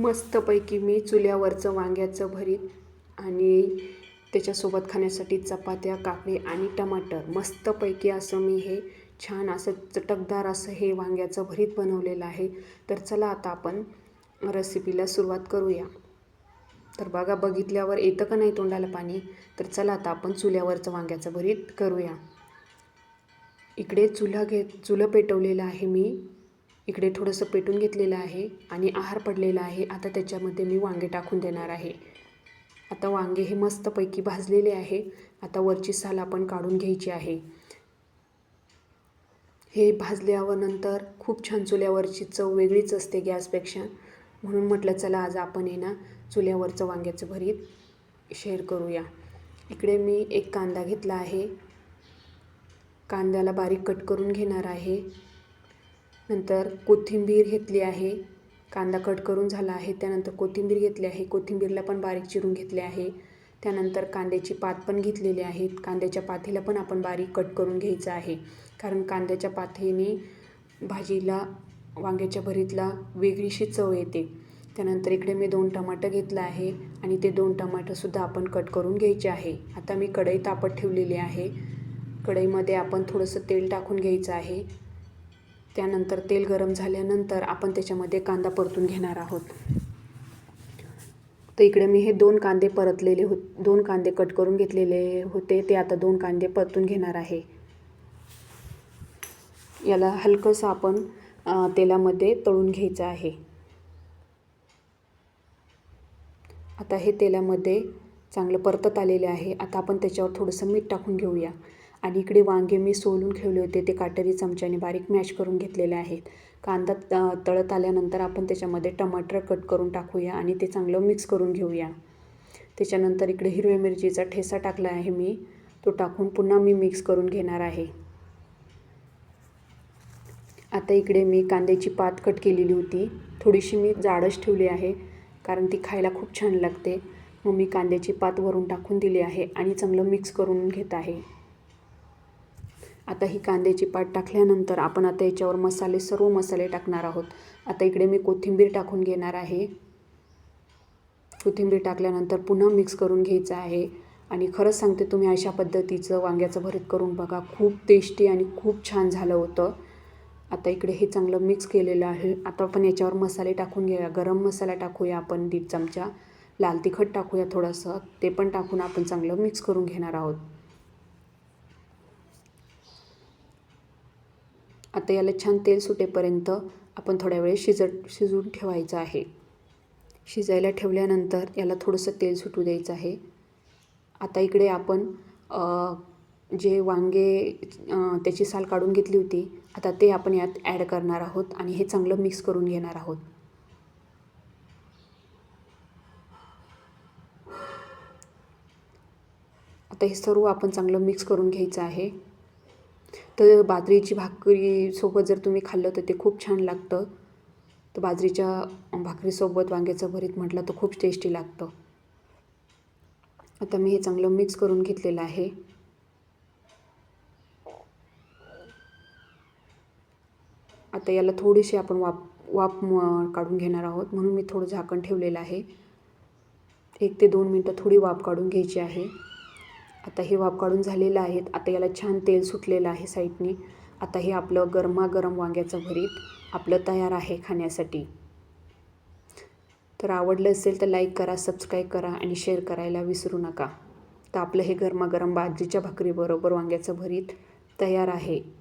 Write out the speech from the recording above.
मस्तपैकी मी चुल्यावरचं वांग्याचं भरीत आणि त्याच्यासोबत खाण्यासाठी चपात्या काकडी आणि टमाटर. मस्तपैकी असं मी हे छान असं चटकदार असं हे वांग्याचं भरीत बनवलेलं आहे. तर चला आता आपण रेसिपीला सुरुवात करूया. तर बघा बघितल्यावर येतं का नाही तोंडाला पाणी? तर चला आता आपण चुल्यावरचं वांग्याचं भरीत करूया. इकडे चुला घे चुलं पेटवलेलं आहे मी. इकडे थोडंसं पेटून घेतलेलं आहे आणि आहार पडलेला आहे. आता त्याच्यामध्ये मी वांगे टाकून देणार आहे. आता वांगे हे मस्तपैकी भाजलेले आहे. आता वरची साल आपण काढून घ्यायची आहे. हे भाजल्यावर नंतर खूप छान चुल्यावरची चव वेगळीच असते गॅसपेक्षा. म्हणून म्हटलं चला आज आपण हे ना चुल्यावरचं वांग्याचं भरीत शेअर करूया. इकडे मी एक कांदा घेतला आहे. कांद्याला बारीक कट करून घेणार आहे. नंतर कोथिंबीर घेतली आहे. कांदा कट करून झाला आहे. त्यानंतर कोथिंबीर घेतली आहे. कोथिंबीरला पण बारीक चिरून घेतले आहे. त्यानंतर कांद्याची पात पण घेतलेली आहेत कांद्याच्या पातीला पण आपण बारीक कट करून घ्यायचं आहे. कारण कांद्याच्या पाथेने भाजीला वांग्याच्या भरीतला वेगळीशी चव येते. त्यानंतर इकडे मी दोन टमाटर घेतलं आहे आणि ते दोन टमाटरसुद्धा आपण कट करून घ्यायचे आहे. आता मी कढई तापत ठेवलेली आहे. कढईमध्ये आपण थोडंसं तेल टाकून घ्यायचं आहे. त्यानंतर तेल गरम झाल्यानंतर आपण त्याच्यामध्ये कांदा परतून घेणार आहोत. तर इकडे मी हे दोन कांदे परतलेले हो दोन कांदे कट करून घेतलेले होते. ते आता दोन कांदे परतून घेणार आहे. याला हलकंसं आपण तेलामध्ये तळून घ्यायचं आहे. आता हे तेलामध्ये चांगलं परतत आलेले आहे. आता आपण त्याच्यावर थोडंसं मीठ टाकून घेऊया. आणि इकडे वांगे मी सोलून ठेवले होते ते काटेरी चमच्याने बारीक मॅश करून घेतलेले आहेत. कांदा तळत आल्यानंतर आपण त्याच्यामध्ये टमाटर कट करून टाकूया आणि ते चांगलं मिक्स करून घेऊया. त्याच्यानंतर इकडे हिरव्या मिरचीचा ठेसा टाकला आहे मी तो टाकून पुन्हा मी मिक्स करून घेणार आहे. आता इकडे मी कांद्याची पात कट केलेली होती. थोडीशी मी जाडच ठेवली आहे कारण ती खायला खूप छान लागते. मग मी कांद्याची पात वरून टाकून दिली आहे आणि चांगलं मिक्स करून घेत आहे. आता ही कांद्याची पात टाकल्यानंतर आपण आता याच्यावर मसाले सर्व मसाले टाकणार आहोत. आता इकडे मी कोथिंबीर टाकून घेणार आहे. कोथिंबीर टाकल्यानंतर पुन्हा मिक्स करून घ्यायचं आहे. आणि खरंच सांगते तुम्ही अशा पद्धतीचं वांग्याचं भरीत करून बघा. खूप टेस्टी आणि खूप छान झालं होतं. आता इकडे हे चांगलं मिक्स केलेलं आहे. आता आपण याच्यावर मसाले टाकून घेऊया. गरम मसाला टाकूया आपण दीड चमचा. लाल तिखट टाकूया थोडंसं. ते पण टाकून आपण चांगलं मिक्स करून घेणार आहोत. आता याला छान तेल सुटेपर्यंत आपण थोड्या वेळ शिजत शिजून ठेवायचं आहे. शिजायला ठेवल्यानंतर याला थोडंसं तेल सुटू द्यायचं आहे. आता इकडे आपण जे वांगे त्याची साल काढून घेतली होती आता ते आपण यात ॲड करणार आहोत आणि हे चांगलं मिक्स करून घेणार आहोत. आता हे सर्व आपण चांगलं मिक्स करून घ्यायचं आहे. तर बाजरीची भाकरीसोबत जर तुम्ही खाल्लं तर ते खूप छान लागतं. तर बाजरीच्या भाकरीसोबत वांग्याचं भरीत म्हटलं तर खूप टेस्टी लागतं. आता मी हे चांगलं मिक्स करून घेतलेलं आहे. आता याला थोडीशी आपण वाप वाफ काढून घेणार आहोत. म्हणून मी थोडं झाकण ठेवलेलं आहे. एक ते दोन मिनटं थोडी वाफ काढून घ्यायची आहे. आता हे वाफ काढून झालेलं आहेत. आता याला छान तेल सुटलेलं आहे साईडने. आता हे आपलं गरमागरम वांग्याचं भरीत आपलं तयार आहे खाण्यासाठी. तर आवडलं असेल तर लाईक करा सबस्क्राईब करा आणि शेअर करायला विसरू नका. तर आपलं हे गरमागरम बाजरीच्या भाकरीबरोबर वांग्याचं भरीत तयार आहे.